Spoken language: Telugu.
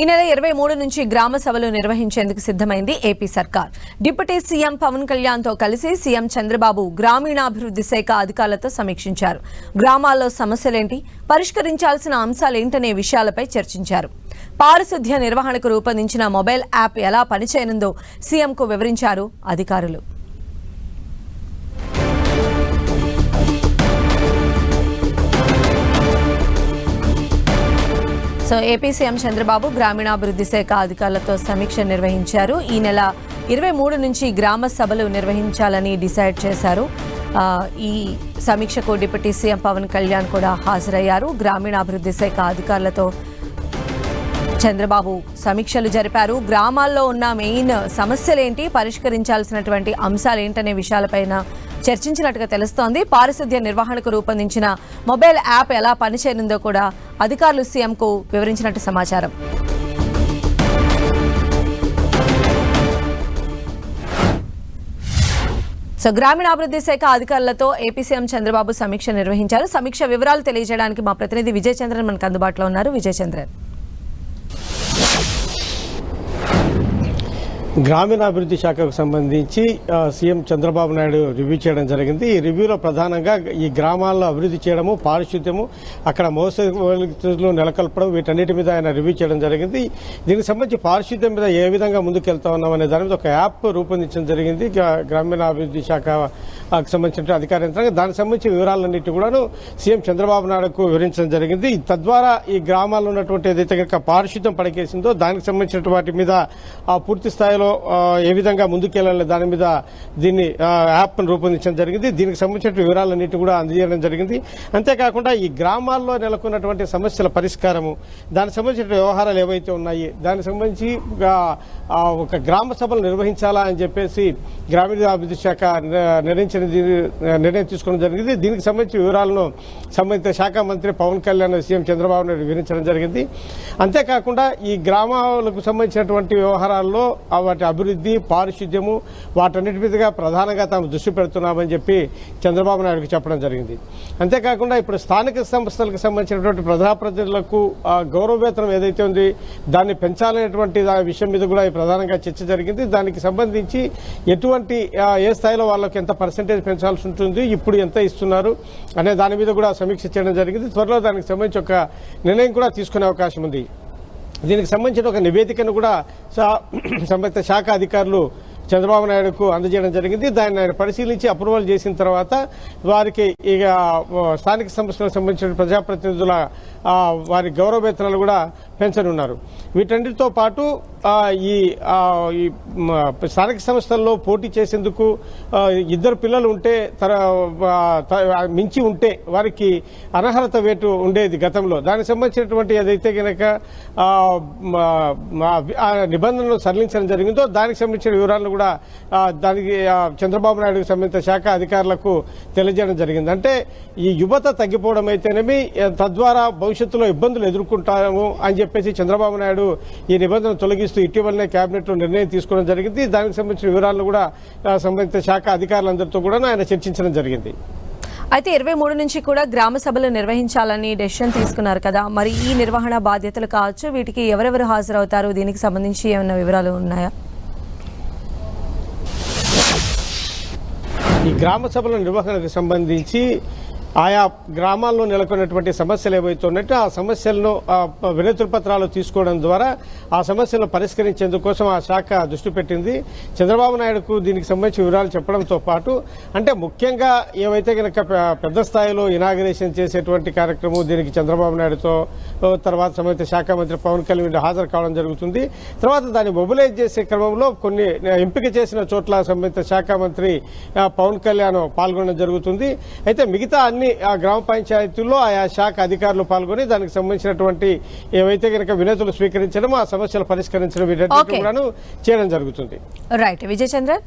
ఈ నెల ఇరవై మూడు నుంచి గ్రామ సభలు నిర్వహించేందుకు సిద్ధమైంది ఏపీ సర్కార్. డిప్యూటీ సీఎం పవన్ కళ్యాణ్తో కలిసి సీఎం చంద్రబాబు గ్రామీణాభివృద్ధి శాఖ అధికారులతో సమీక్షించారు. గ్రామాల్లో సమస్యలేంటి పరిష్కరించాల్సిన అంశాలేంటనే విషయాలపై చర్చించారు. పారిశుద్ధ్య నిర్వహణకు రూపొందించిన మొబైల్ యాప్ ఎలా పనిచేయనుందో సీఎంకు వివరించారు అధికారులు. సో ఏపీ సీఎం చంద్రబాబు గ్రామీణాభివృద్ధి శాఖ అధికారులతో సమీక్ష నిర్వహించారు. ఈ నెల ఇరవై మూడు నుంచి గ్రామ సభలు నిర్వహించాలని డిసైడ్ చేశారు. ఈ సమీక్షకు డిప్యూటీ సీఎం పవన్ కళ్యాణ్ కూడా హాజరయ్యారు. గ్రామీణాభివృద్ధి శాఖ అధికారులతో చంద్రబాబు సమీక్షలు జరిపారు. గ్రామాల్లో ఉన్న మెయిన్ సమస్యలేంటి? పరిష్కరించాల్సినటువంటి అంశాలు ఏంటనే విషయాలపైన చర్చించినట్టుగా తెలుస్తోంది. పారిశుద్ధ్య నిర్వహణకు రూపొందించిన మొబైల్ యాప్ ఎలా పనిచేయనుందో కూడా అధికారులు సీఎంకు వివరించినట్టు సమాచారం. సో గ్రామీణాభివృద్ధి శాఖ అధికారులతో ఏపీ సీఎం చంద్రబాబు సమీక్ష నిర్వహించారు. సమీక్ష వివరాలు తెలియజేయడానికి మా ప్రతినిధి విజయచంద్రన్ మనకు అందుబాటులో ఉన్నారు. విజయచంద్రన్. గ్రామీణాభివృద్ధి శాఖకు సంబంధించి సీఎం చంద్రబాబు నాయుడు రివ్యూ చేయడం జరిగింది. ఈ రివ్యూలో ప్రధానంగా ఈ గ్రామాల్లో అభివృద్ధి చేయడము పారిశుద్ధ్యము అక్కడ మోసలు నెలకొల్పడం వీటన్నిటి మీద ఆయన రివ్యూ చేయడం జరిగింది. దీనికి సంబంధించి పారిశుద్ధ్యం మీద ఏ విధంగా ముందుకెళ్తా ఉన్నాం అనే దాని మీద ఒక యాప్ రూపొందించడం జరిగింది. గ్రామీణాభివృద్ధి శాఖ సంబంధించిన అధికార యంత్రాంగం. దానికి సంబంధించిన వివరాలన్నిటి కూడాను సీఎం చంద్రబాబు నాయుడుకు వివరించడం జరిగింది. తద్వారా ఈ గ్రామాల్లో ఉన్నటువంటి ఏదైతే కనుక పారిశుద్ధ్యం పడకేసిందో దానికి సంబంధించిన వాటి మీద ఆ, పూర్తి స్థాయిలో ఏ విధంగా ముందుకెళ్ళాలి దాని మీద దీన్ని యాప్ను రూపొందించడం జరిగింది. దీనికి సంబంధించిన వివరాలన్నిటి కూడా అందజేయడం జరిగింది. అంతేకాకుండా ఈ గ్రామాల్లో నెలకొన్నటువంటి సమస్యల పరిష్కారము దానికి సంబంధించిన వ్యవహారాలు ఏవైతే ఉన్నాయి దానికి సంబంధించి ఒక గ్రామ సభలు నిర్వహించాలా అని చెప్పేసి గ్రామీణాభివృద్ధి శాఖ నిర్ణయించిన దీని- నిర్ణయం తీసుకోవడం జరిగింది. దీనికి సంబంధించిన వివరాలను సంబంధిత శాఖ మంత్రి పవన్ కళ్యాణ్ సీఎం చంద్రబాబు నాయుడు వివరించడం జరిగింది. అంతేకాకుండా ఈ గ్రామాలకు సంబంధించినటువంటి వ్యవహారాల్లో వాటి అభివృద్ధి పారిశుద్ధ్యము వాటన్నిటి మీదుగా ప్రధానంగా తాము దృష్టి పెడుతున్నామని చెప్పి చంద్రబాబు నాయుడుకి చెప్పడం జరిగింది. అంతేకాకుండా ఇప్పుడు స్థానిక సంస్థలకు సంబంధించినటువంటి ప్రజాప్రతినిధులకు గౌరవ వేతనం ఏదైతే ఉంది దాన్ని పెంచాలనేటువంటి దాని విషయం మీద కూడా ఈ ప్రధానంగా చర్చ జరిగింది. దానికి సంబంధించి ఎటువంటి ఏ స్థాయిలో వాళ్ళకి ఎంత పర్సెంటేజ్ పెంచాల్సి ఉంటుంది. ఇప్పుడు ఎంత ఇస్తున్నారు అనే దాని మీద కూడా సమీక్ష చేయడం జరిగింది. త్వరలో దానికి సంబంధించి ఒక నిర్ణయం కూడా తీసుకునే అవకాశం ఉంది. దీనికి సంబంధించిన ఒక నివేదికను కూడా సంబంధిత శాఖ అధికారులు చంద్రబాబు నాయుడుకు అందజేయడం జరిగింది. దాన్ని ఆయన పరిశీలించి అప్రూవల్ చేసిన తర్వాత వారికి ఇక స్థానిక సంస్థలకు సంబంధించిన ప్రజాప్రతినిధుల వారి గౌరవ వేతనాలు కూడా పెంచనున్నారు. వీటన్నిటితో పాటు ఈ స్థానిక సంస్థల్లో పోటీ చేసేందుకు ఇద్దరు పిల్లలు ఉంటే తర మించి ఉంటే వారికి అనర్హత వేటు ఉండేది గతంలో. దానికి సంబంధించినటువంటి ఏదైతే కనుక నిబంధనలు సరళించడం జరిగిందో దానికి సంబంధించిన వివరాలను కూడా దానికి చంద్రబాబు నాయుడుకు సంబంధిత శాఖ అధికారులకు తెలియజేయడం జరిగింది. అంటే ఈ యువత తగ్గిపోవడం అయితేనేమి తద్వారా భవిష్యత్తులో ఇబ్బందులు ఎదుర్కొంటాము అని చెప్పేసి చంద్రబాబు నాయుడు ఈ నిబంధన తొలగిస్తూ ఇటీవలనే కేబినెట్లో నిర్ణయం తీసుకోవడం జరిగింది. దానికి సంబంధించిన వివరాలను కూడా సంబంధిత శాఖ అధికారులందరితో కూడా ఆయన చర్చించడం జరిగింది. అయితే ఇరవై మూడు నుంచి కూడా గ్రామ సభలు నిర్వహించాలని డెసిషన్ తీసుకున్నారు కదా. మరి ఈ నిర్వహణ బాధ్యతలు కావచ్చు వీటికి ఎవరెవరు హాజరవుతారు దీనికి సంబంధించి ఏమైనా వివరాలు ఉన్నాయా? ఈ గ్రామ సభల నిర్వహణకు సంబంధించి ఆయా గ్రామాల్లో నెలకొన్నటువంటి సమస్యలు ఏవైతే ఉన్నట్టు ఆ సమస్యలను ఆ, వినతుల పత్రాలు తీసుకోవడం ద్వారా ఆ సమస్యలను పరిష్కరించేందుకోసం ఆ శాఖ దృష్టి పెట్టింది. చంద్రబాబు నాయుడుకు దీనికి సంబంధించి వివరాలు చెప్పడంతో పాటు అంటే ముఖ్యంగా ఏవైతే కనుక పెద్ద స్థాయిలో ఇనాగరేషన్ చేసేటువంటి కార్యక్రమం దీనికి చంద్రబాబు నాయుడుతో తర్వాత సంబంధిత శాఖ మంత్రి పవన్ కళ్యాణ్ హాజరు కావడం జరుగుతుంది. తర్వాత దాన్ని మొబిలైజ్ చేసే క్రమంలో కొన్ని ఎంపిక చేసిన చోట్ల సంబంధిత శాఖ మంత్రి పవన్ కళ్యాణ్ పాల్గొనడం జరుగుతుంది. అయితే మిగతా అన్ని ఆ, గ్రామ పంచాయతీల్లో ఆయా శాఖ అధికారులు పాల్గొని దానికి సంబంధించినటువంటి ఏవైతే కనుక వినతులు స్వీకరించడం ఆ సమస్యలు పరిష్కరించడం వీటన్నిటి Okay. కూడాను చేయడం జరుగుతుంది. రైట్. విజయ్ చంద్రన్